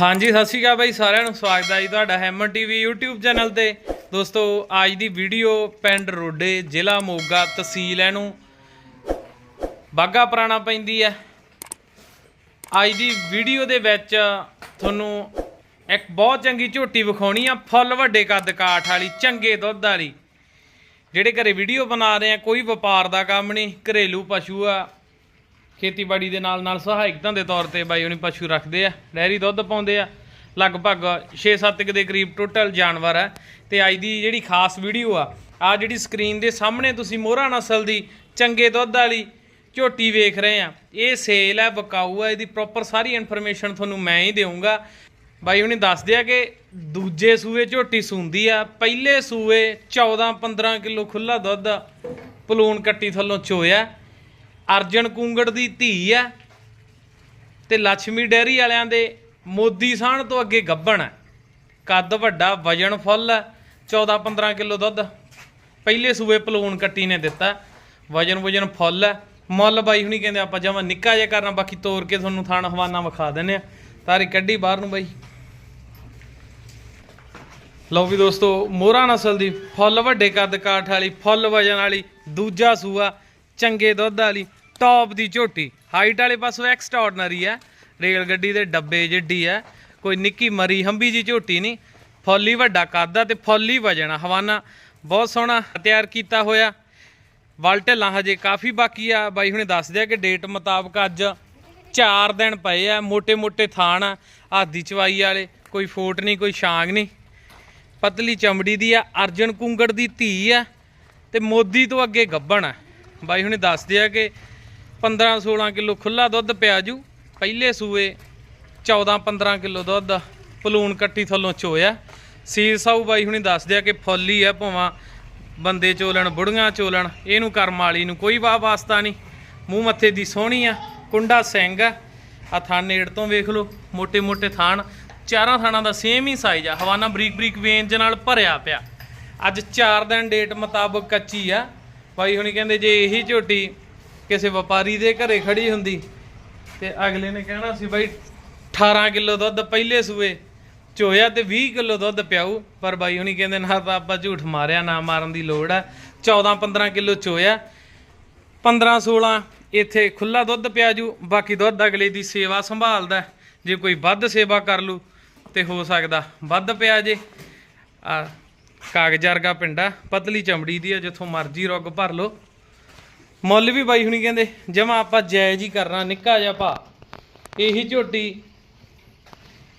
ਹਾਂਜੀ, ਸਤਿ ਸ਼੍ਰੀ ਅਕਾਲ ਬਾਈ ਸਾਰਿਆਂ ਨੂੰ। ਸਵਾਗਤ ਹੈ ਜੀ ਤੁਹਾਡਾ ਹੈਮਨ ਟੀਵੀ YouTube ਚੈਨਲ ਤੇ। ਦੋਸਤੋ, ਅੱਜ ਦੀ ਵੀਡੀਓ ਪਿੰਡ ਰੋਡੇ, ਜ਼ਿਲ੍ਹਾ ਮੋਗਾ, ਤਹਿਸੀਲ ਇਹਨੂੰ। ਬਾਗਾ ਪੁਰਾਣਾ ਪੈਂਦੀ ਹੈ। ਅੱਜ ਦੀ ਵੀਡੀਓ ਦੇ ਵਿੱਚ ਤੁਹਾਨੂੰ ਇੱਕ ਬਹੁਤ ਚੰਗੀ ਝੋਟੀ ਵਿਖਾਉਣੀ ਆ, ਫੁੱਲ ਵੱਡੇ ਕੱਦ ਕਾਠ ਵਾਲੀ, ਚੰਗੇ ਦੁੱਧ ਵਾਲੀ। ਜਿਹੜੇ ਘਰੇ ਵੀਡੀਓ ਬਣਾ ਰਹੇ ਆ, ਕੋਈ ਵਪਾਰ ਦਾ ਕੰਮ ਨਹੀਂ, ਘਰੇਲੂ ਪਸ਼ੂ ਆ। ਖੇਤੀਬਾੜੀ ਦੇ ਨਾਲ ਨਾਲ ਸਹਾਇਕਤਾ ਦੇ ਤੌਰ ਤੇ ਬਾਈ ਉਹਨੇ ਪਸ਼ੂ ਰੱਖਦੇ ਆ, ਡੈਰੀ ਦੁੱਧ ਪਾਉਂਦੇ ਆ। ਲਗਭਗ 6-7 ਦੇ ਕਰੀਬ ਟੋਟਲ ਜਾਨਵਰ ਆ। ਤੇ ਅੱਜ ਦੀ ਜਿਹੜੀ ਖਾਸ ਵੀਡੀਓ ਆ ਆ ਜਿਹੜੀ ਸਕਰੀਨ ਦੇ ਸਾਹਮਣੇ ਤੁਸੀਂ ਮੋਹਰਾ ਨਸਲ ਦੀ ਚੰਗੇ ਦੁੱਧ ਵਾਲੀ ਝੋਟੀ ਵੇਖ ਰਹੇ ਆ। ਇਹ ਸੇਲ ਹੈ ਬਕਾਊ ਹੈ ਇਹਦੀ ਪ੍ਰੋਪਰ ਸਾਰੀ ਇਨਫੋਰਮੇਸ਼ਨ ਤੁਹਾਨੂੰ ਮੈਂ ਹੀ ਦੇਵਾਂਗਾ ਬਾਈ ਉਹਨੇ ਦੱਸ ਦਿਆ ਕਿ ਦੂਜੇ ਸੂਏ ਝੋਟੀ ਸੂੰਦੀ ਆ, ਪਹਿਲੇ ਸੂਏ 14-15 ਕਿਲੋ ਖੁੱਲਾ ਦੁੱਧ ਪਲੂਣ ਕੱਟੀ ਥੱਲੋਂ ਚੋਇਆ। ਅਰਜਨ ਕੁੰਗੜ ਦੀ ਧੀ ਹੈ ਤੇ ਲక్ష్ਮੀ ਡੈਰੀ ਵਾਲਿਆਂ ਦੇ ਮੋਦੀ ਸਾਹਣ ਤੋਂ ਅੱਗੇ ਗੱਬਣ ਹੈ। ਕੱਦ ਵੱਡਾ, ਵਜਨ ਫੁੱਲ ਹੈ 14-15 ਕਿਲੋ ਦੁੱਧ। ਪਹਿਲੇ ਸੂਏ ਪਲੂਣ ਕੱਟੀ ਨੇ ਦਿੱਤਾ। ਵਜਨ ਵਜਨ ਫੁੱਲ ਹੈ। ਮੁੱਲ ਬਾਈ ਹੁਣੀ ਕਹਿੰਦੇ ਆਪਾਂ ਜਮਾ ਨਿੱਕਾ ਜਿਹਾ ਕਰਨਾ, ਬਾਕੀ ਤੋਰ ਕੇ ਤੁਹਾਨੂੰ ਥਾਣ ਹਵਾਨਾ ਵਿਖਾ ਦਿੰਨੇ ਆ ਤਾਰੀ ਕੱਢੀ ਬਾਹਰ ਨੂੰ ਬਾਈ। ਲਓ ਵੀ ਦੋਸਤੋ, ਮੋਹਰਾ ਨਸਲ ਦੀ ਫੁੱਲ, ਵੱਡੇ ਕੱਦ ਕਾਠ ਵਾਲੀ, ਫੁੱਲ ਵਜਨ ਵਾਲੀ, ਦੂਜਾ ਸੂਆ, ਚੰਗੇ ਦੁੱਧ ਵਾਲੀ। ਟੌਪ ਦੀ ਝੋਟੀ। ਹਾਈਟ ਵਾਲੇ ਪਾਸੋਂ ਐਕਸਟਰਾਆਰਡਨਰੀ ਹੈ। ਰੇਲ ਗੱਡੀ ਦੇ ਡੱਬੇ ਜਿੱਡੀ ਹੈ। ਕੋਈ ਨਿੱਕੀ ਮਰੀ ਹੰਬੀ ਜੀ ਝੋਟੀ ਨਹੀਂ। ਫੌਲੀ ਵੱਡਾ ਕਰਦਾ ਤੇ ਫੌਲੀ ਵਜਣਾ। ਹਵਾਨਾ ਬਹੁਤ ਸੋਹਣਾ ਤਿਆਰ ਕੀਤਾ ਹੋਇਆ। ਵਲ ਢਿੱਲਾਂ ਹਜੇ ਕਾਫੀ ਬਾਕੀ ਆ। ਬਾਈ ਹੁਣੇ ਦੱਸ ਦਿਆ ਕਿ ਡੇਟ ਮੁਤਾਬਕ ਅੱਜ ਚਾਰ ਦਿਨ ਪਏ ਆ। ਮੋਟੇ ਮੋਟੇ ਥਾਣ ਆ। ਆਦੀ ਚਵਾਈ ਵਾਲੇ। ਕੋਈ ਫੋਟ ਨਹੀਂ, ਕੋਈ ਸ਼ਾਂਗ ਨਹੀਂ। ਪਤਲੀ ਚਮੜੀ ਦੀ ਆ। ਅਰਜਨ ਕੁੰਗੜ ਦੀ ਧੀ ਆ। ਤੇ ਮੋਦੀ ਤੋਂ ਅੱਗੇ ਗੱਬਣ ਆ। ਬਾਈ ਹੁਣੇ ਦੱਸ ਦਿਆ ਕਿ 15 16 ਕਿਲੋ ਖੁੱਲਾ ਦੁੱਧ ਪਿਆ ਜੂ। ਪਹਿਲੇ ਸੂਏ 14 15 ਕਿਲੋ ਦੁੱਧ ਪਲੂਣ ਕੱਟੀ ਥੱਲੋਂ ਚੋਇਆ। ਸੀਰ ਸਾਊ ਬਾਈ ਹੁਣੀ ਦੱਸ ਦਿਆ ਕਿ ਫੌਲੀ ਆ ਭਵਾਂ। ਬੰਦੇ ਚੋਲਣ, ਬੁੜੀਆਂ ਚੋਲਣ, ਇਹਨੂੰ ਕਰਮ ਵਾਲੀ ਨੂੰ ਕੋਈ ਵਾ ਵਾਸਤਾ ਨਹੀਂ। ਮੂੰਹ ਮੱਥੇ ਦੀ ਸੋਹਣੀ ਆ, ਕੁੰਡਾ ਸਿੰਘ ਆ। ਆ ਥਾਂ ਨੇੜ ਤੋਂ ਵੇਖ ਲਓ ਮੋਟੇ ਮੋਟੇ ਥਾਣ। ਚਾਰਾਂ ਥਾਣਾ ਦਾ ਸੇਮ ਹੀ ਸਾਈਜ਼ ਆ, ਹਵਾਨਾ ਬਰੀਕ ਬਰੀਕ ਵੇਂਜ ਨਾਲ ਭਰਿਆ ਪਿਆ। ਅੱਜ 4 ਦਿਨ ਡੇਟ ਮੁਤਾਬਕ ਕੱਚੀ ਆ। ਬਾਈ ਹੁਣੀ ਕਹਿੰਦੇ ਜੇ ਇਹੀ ਝੋਟੀ ਕਿਸੇ ਵਪਾਰੀ ਦੇ ਘਰੇ ਖੜੀ ਹੁੰਦੀ ਤੇ ਅਗਲੇ ਨੇ ਕਹਿਣਾ ਸੀ ਬਾਈ 18 ਕਿਲੋ ਦੁੱਧ ਪਹਿਲੇ ਸੂਏ ਚੋਇਆ ਤੇ 20 ਕਿਲੋ ਦੁੱਧ ਪਿਆਊ। ਪਰ ਬਾਈ ਹੁਣੀ ਕਹਿੰਦੇ ਨਾ ਤਾਂ ਆਪਾਂ ਝੂਠ ਮਾਰਿਆ, ਨਾ ਮਾਰਨ ਦੀ ਲੋੜ ਆ। 14 15 ਕਿਲੋ ਚੋਇਆ 15 16 ਇੱਥੇ ਖੁੱਲਾ ਦੁੱਧ ਪਿਆ ਜੂ। ਬਾਕੀ ਦੁੱਧ ਅਗਲੇ ਦੀ ਸੇਵਾ ਸੰਭਾਲਦਾ ਜੇ ਕੋਈ ਵੱਧ ਸੇਵਾ ਕਰ ਲੂ ਤੇ ਹੋ ਸਕਦਾ ਵੱਧ ਪਿਆ ਜੇ। ਆ ਕਾਗਜ਼ ਵਰਗਾ ਪਿੰਡਾ ਪਤਲੀ ਚਮੜੀ ਦੀ ਆ, ਜਿੱਥੋਂ ਮਰਜ਼ੀ ਰੁੱਗ ਭਰ ਲੋ ਮੁੱਲ ਵੀ ਬਾਈ ਹੁਣੀ ਕਹਿੰਦੇ, ਜਮਾ ਆਪਾਂ ਜਾਇਜ਼ ਹੀ ਕਰਨਾ, ਨਿੱਕਾ ਜਿਹਾ ਭਾ। ਇਹੀ ਝੋਟੀ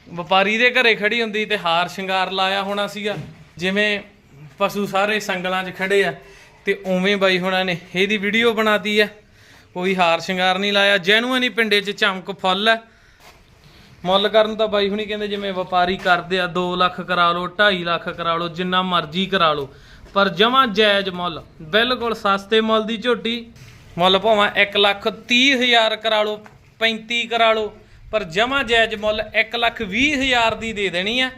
ਵਪਾਰੀ ਦੇ ਘਰੇ ਖੜੀ ਹੁੰਦੀ ਤੇ ਹਾਰ ਸ਼ਿੰਗਾਰ ਲਾਇਆ ਹੋਣਾ ਸੀਗਾ। ਜਿਵੇਂ ਪਸ਼ੂ ਸਾਰੇ ਸੰਗਲਾਂ 'ਚ ਖੜੇ ਆ, ਤੇ ਉਵੇਂ ਬਾਈ ਹੁਣਾਂ ਨੇ ਇਹਦੀ ਵੀਡੀਓ ਬਣਾਤੀ ਆ। ਕੋਈ ਹਾਰ ਸ਼ਿੰਗਾਰ ਨਹੀਂ ਲਾਇਆ ਜੈਨੂਅਨ ਹੀ ਪਿੰਡੇ 'ਚ ਚਮਕ ਫੁੱਲ ਹੈ ਮੁੱਲ ਕਰਨ ਤਾਂ ਬਾਈ ਹੁਣੀ ਕਹਿੰਦੇ ਜਿਵੇਂ ਵਪਾਰੀ ਕਰਦੇ ਆ 2 ਲੱਖ ਕਰਾ ਲਓ 2.5 ਲੱਖ ਕਰਾ ਲਓ, ਜਿੰਨਾ ਮਰਜ਼ੀ ਕਰਾ ਲਓ। ਪਰ ਜਮਾ ਜਾਇਜ਼ ਮੁੱਲ, ਬਿਲਕੁਲ ਸਸਤੇ ਮੁੱਲ ਦੀ ਝੋਟੀ। ਮੁੱਲ ਭਾਵੇਂ 1 ਲੱਖ 30 ਹਜ਼ਾਰ ਕਰਾ ਲਓ 35 ਕਰਾ ਲਓ ਪਰ ਜਮਾ ਜਾਇਜ਼ ਮੁੱਲ 1 ਲੱਖ 20 ਹਜ਼ਾਰ ਦੀ ਦੇ ਦੇਣੀ ਆ।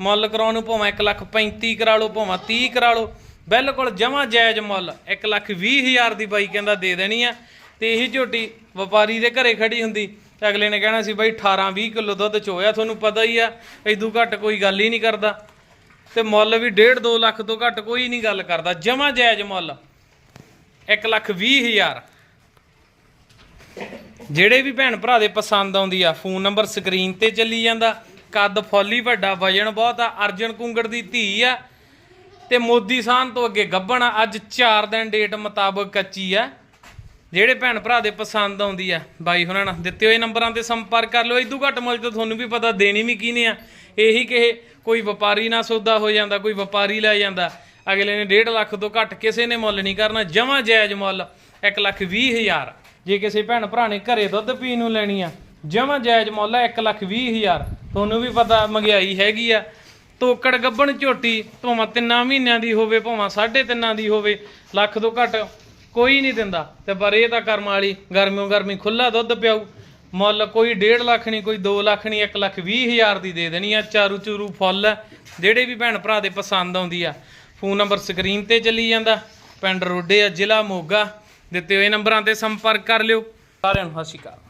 ਮੁੱਲ ਕਰਾਉਣ ਨੂੰ ਭਾਵੇਂ 1 ਲੱਖ 35 ਕਰਾ ਲਓ ਭਾਵੇਂ 30 ਕਰਾ ਲਓ ਬਿਲਕੁਲ ਜਮਾ ਜਾਇਜ਼ ਮੁੱਲ 1 ਲੱਖ 20 ਹਜ਼ਾਰ ਦੀ ਬਾਈ ਕਹਿੰਦਾ ਦੇ ਦੇਣੀ ਆ। ਤੇ ਇਹੀ ਝੋਟੀ ਵਪਾਰੀ ਦੇ ਘਰੇ ਖੜੀ ਹੁੰਦੀ। ਤੇ ਅਗਲੇ ਨੇ ਕਹਿਣਾ ਸੀ, ਬਾਈ 18 20 ਕਿਲੋ ਦੁੱਧ ਚੋਇਆ, ਤੁਹਾਨੂੰ ਪਤਾ ਹੀ ਆ ਇਦੋਂ ਘੱਟ ਕੋਈ ਗੱਲ ਹੀ ਨਹੀਂ ਕਰਦਾ। ਤੇ ਮੁੱਲ ਵੀ 1.5 2 ਲੱਖ ਤੋਂ ਘੱਟ ਕੋਈ ਨਹੀਂ ਗੱਲ ਕਰਦਾ, ਜਮਾ ਜਾਇਜ਼ ਮੁੱਲ। 1 ਲੱਖ 20 ਹਜ਼ਾਰ। ਜਿਹੜੇ ਵੀ ਭੈਣ ਭਰਾ ਦੇ ਪਸੰਦ ਆਉਂਦੀ ਆ, ਫੋਨ ਨੰਬਰ ਸਕਰੀਨ ਤੇ ਚੱਲੀ ਜਾਂਦਾ। ਕੱਦ ਫੌਲੀ ਵੱਡਾ, ਵਜਨ ਬਹੁਤ ਆ, ਅਰਜਨ ਕੁੰਗੜ ਦੀ ਧੀ ਆ। ਤੇ ਮੋਦੀ ਸਾਹਨ ਤੋਂ ਅੱਗੇ ਗੱਬਣ ਆ, ਅੱਜ 4 ਦਿਨ ਡੇਟ ਮੁਤਾਬਕ ਕੱਚੀ ਆ। ਜਿਹੜੇ ਭੈਣ ਭਰਾ ਦੇ ਪਸੰਦ ਆਉਂਦੀ ਆ, ਬਾਈ ਹੁਣਾਂ ਦਿੱਤੇ ਹੋਏ ਨੰਬਰਾਂ ਤੇ ਸੰਪਰਕ ਕਰ ਲਓ। ਇਦੋਂ ਘੱਟ ਮੁੱਲ ਤਾਂ ਤੁਹਾਨੂੰ ਵੀ ਪਤਾ, ਦੇਣੀ ਵੀ ਕਿਹਨੇ ਆ। ਇਹੀ ਕਿਹੇ, ਕੋਈ ਵਪਾਰੀ ਨਾਲ ਸੌਦਾ ਹੋ ਜਾਂਦਾ, ਕੋਈ ਵਪਾਰੀ ਲੈ ਜਾਂਦਾ, ਅਗਲੇ ਨੇ 1.5 ਲੱਖ ਤੋਂ ਘੱਟ ਕਿਸੇ ਨੇ ਮੁੱਲ ਨਹੀਂ ਕਰਨਾ, ਜਮਾ ਜਾਇਜ਼ ਮੁੱਲ 1 ਲੱਖ 20 ਹਜ਼ਾਰ। ਜੇ ਕਿਸੇ ਭੈਣ ਭਰਾ ਨੇ ਘਰੇ ਦੁੱਧ ਪੀਣ ਨੂੰ ਲੈਣੀ ਆ, ਜਮਾ ਜਾਇਜ਼ ਮੁੱਲ ਹੈ 1 ਲੱਖ 20 ਹਜ਼ਾਰ। ਤੁਹਾਨੂੰ ਵੀ ਪਤਾ ਮਹਿੰਗਾਈ ਹੈਗੀ ਆ। ਤੋਕੜ ਗੱਬਣ ਝੋਟੀ ਭਾਵੇਂ ਤਿੰਨਾਂ ਮਹੀਨਿਆਂ ਦੀ ਹੋਵੇ, ਭਾਵੇਂ ਸਾਢੇ ਤਿੰਨਾਂ ਦੀ ਹੋਵੇ, ਲੱਖ ਤੋਂ ਘੱਟ ਕੋਈ ਨਹੀਂ ਦਿੰਦਾ। ਤੇ ਪਰ ਇਹ ਤਾਂ ਕਰਮ ਵਾਲੀ ਗਰਮੀਓ ਗਰਮੀ ਖੁੱਲਾ ਦੁੱਧ ਪਿਆਊ। ਮੁੱਲ ਕੋਈ 1.5 ਲੱਖ ਨਹੀਂ, ਕੋਈ 2 ਲੱਖ ਨਹੀਂ 1 ਲੱਖ 20 ਹਜ਼ਾਰ ਦੀ ਦੇ ਦੇਣੀ ਆ, ਚਾਰੂ ਚੂਰੂ ਫੁੱਲ ਜਿਹੜੇ ਵੀ ਭੈਣ ਭਰਾ ਦੇ ਪਸੰਦ ਆਉਂਦੀ ਆ। ਫੋਨ ਨੰਬਰ ਸਕਰੀਨ ਤੇ ਚੱਲੀ ਜਾਂਦਾ, ਪਿੰਡ ਰੋਡੇ ਆ, ਜ਼ਿਲ੍ਹਾ ਮੋਗਾ, ਦਿੱਤੇ ਹੋਏ ਨੰਬਰਾਂ ਤੇ ਸੰਪਰਕ ਕਰ ਲਿਓ। ਸਾਰਿਆਂ ਨੂੰ ਸਤਿ ਸ਼੍ਰੀ ਅਕਾਲ।